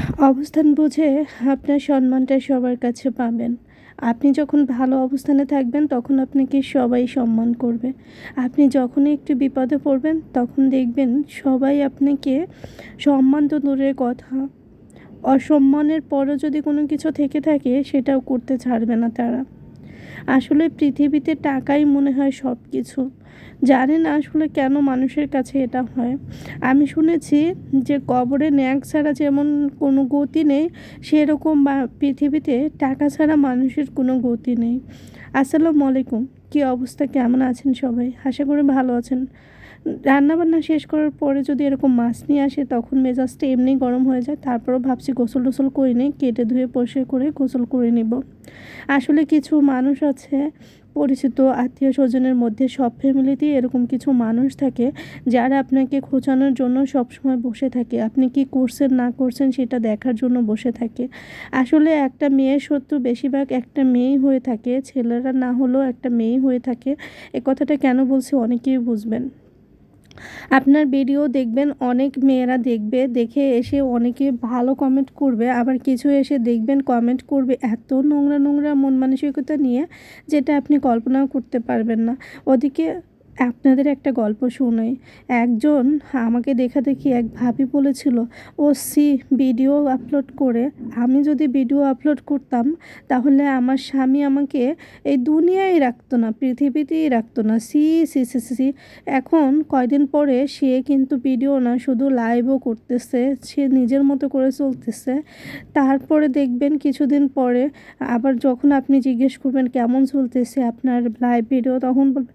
অবস্থান বুঝে আপনার সম্মানটা সবার কাছে পাবেন। আপনি যখন ভালো অবস্থানে থাকবেন, তখন আপনাকে সবাই সম্মান করবে। আপনি যখনই একটু বিপদে পড়বেন, তখন দেখবেন সবাই আপনাকে সম্মান তো দূরের কথা। অসম্মানের পরও যদি কোনো কিছু থেকে থাকে, সেটাও করতে ছাড়বে না তারা। আসলে পৃথিবীতে টাকাই মনে হয় সব কিছু জানি না আসলে কেন মানুষের কাছে এটা হয়। আমি শুনেছি যে কবরে ন্যাক ছাড়া যেমন কোনো গতি নেই, সেরকম বা পৃথিবীতে টাকা ছাড়া মানুষের কোনো গতি নেই। আসসালামু আলাইকুম। কী অবস্থা? কেমন আছেন সবাই? আশা করি ভালো আছেন। রান্নাবান্না শেষ করার পরে যদি এরকম মাছ নিয়ে আসে, তখন মেজাজটা এমনি গরম হয়ে যায়। তারপরও ভাবছি গোসল টোসল করে নিই কেটে ধুয়ে পরিষ্কার করে গোসল করে নিব। আসলে কিছু মানুষ আছে, পরিচিত আত্মীয় স্বজনের মধ্যে, সব ফ্যামিলিতেই এরকম কিছু মানুষ থাকে, যারা আপনাকে খোঁচানোর জন্য সবসময় বসে থাকে। আপনি কি করছেন, না করছেন সেটা দেখার জন্য বসে থাকে। আসলে একটা মেয়ের শত্রু বেশিরভাগ একটা মেয়েই হয়ে থাকে, ছেলেরা না হলেও একটা মেয়েই হয়ে থাকে। এ কথাটা কেন বলছি অনেকেই বুঝবেন। আপনার ভিডিও দেখবেন, অনেক মেয়েরা দেখবে, দেখে এসে অনেকে ভালো কমেন্ট করবে, আবার কিছু এসে দেখবেন কমেন্ট করবে এত নোংরা নোংরা মন মানসিকতা নিয়ে, যেটা আপনি কল্পনাও করতে পারবেন না। ওদিকে আপনাদের একটা গল্প শোনাই একজন আমাকে দেখা দেখি এক ভাবি বলেছিল, ও সি, ভিডিও আপলোড করে। আমি যদি ভিডিও আপলোড করতাম, তাহলে আমার স্বামী আমাকে এই দুনিয়ায় রাখতো না, পৃথিবীতেই রাখতো না। সি সি সি সি এখন কয়দিন পরে সে কিন্তু ভিডিও না, শুধু লাইভও করতেছে। সে নিজের মতো করে চলতেছে। তারপরে দেখবেন কিছুদিন পরে আবার যখন আপনি জিজ্ঞেস করবেন, কেমন চলতেছে আপনার লাইভ ভিডিও তখন বলবেন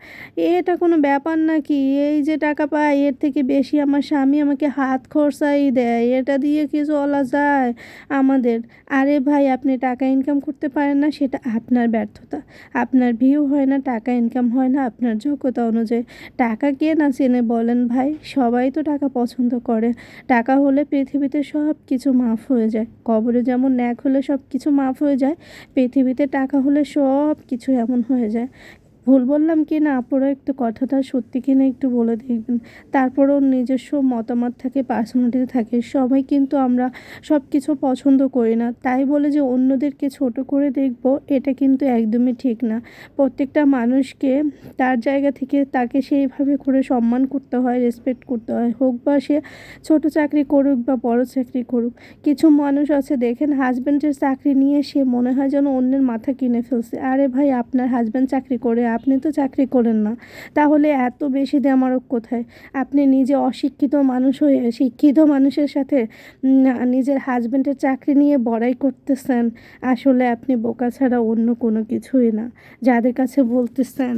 এটা কোনো ব্যাপার নাকি? এই যে টাকা পাই এর থেকে বেশি আমার স্বামী আমাকে হাত খরচাই দেয়। এটা দিয়ে কি চলা যায় আমাদের? আরে ভাই, আপনি টাকা ইনকাম করতে পারেন না, সেটা আপনার ব্যর্থতা। আপনার ভিউ হয় না, টাকা ইনকাম হয় না, আপনার যোগ্যতা অনুযায়ী। টাকা কে না চেনে বলেন ভাই? সবাই তো টাকা পছন্দ করে। টাকা হলে পৃথিবীতে সব কিছু মাফ হয়ে যায়। কবরে যেমন ন্যাক হলে সব কিছু মাফ হয়ে যায়, পৃথিবীতে টাকা হলে সব কিছু এমন হয়ে যায়। ভুল বললাম কি না? আপনারা একটু কথাটা সত্যি কি না একটু বলে দেখবেন। তারপরেও নিজস্ব মতামত থাকে পার্সোনালিটি থাকে, সবাই কিন্তু আমরা সব কিছু পছন্দ করি না। তাই বলে যে অন্যদেরকে ছোট করে দেখব, এটা কিন্তু একদমই ঠিক না। প্রত্যেকটা মানুষকে তার জায়গা থেকে তাকে সেইভাবে করে সম্মান করতে হয় রেসপেক্ট করতে হয়। হোক বা সে ছোট চাকরি করুক বা বড় চাকরি করুক, কিছু মানুষ আছে, দেখেন হাজব্যান্ডের চাকরি নিয়ে সে মনে হয় যেন অন্যের মাথা কিনে ফেলছে। আরে ভাই, আপনার হাজব্যান্ড চাকরি করে আপনি তো চাকরি করেন না। তাহলে এত বেশি দেমারক কোথায়? আপনি নিজে অশিক্ষিত মানুষ হয়ে, শিক্ষিত মানুষের সাথে নিজের হাজব্যান্ডের চাকরি নিয়ে বড়াই করতেছেন, আসলে আপনি বোকা ছাড়া অন্য কোনো কিছুই না। যাদের কাছে বলতেছেন,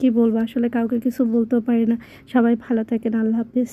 কি বলব? আসলে কাউকে কিছু বলতেও পারি না। সবাই ভালো থাকেন, আল্লাহ হাফিজ।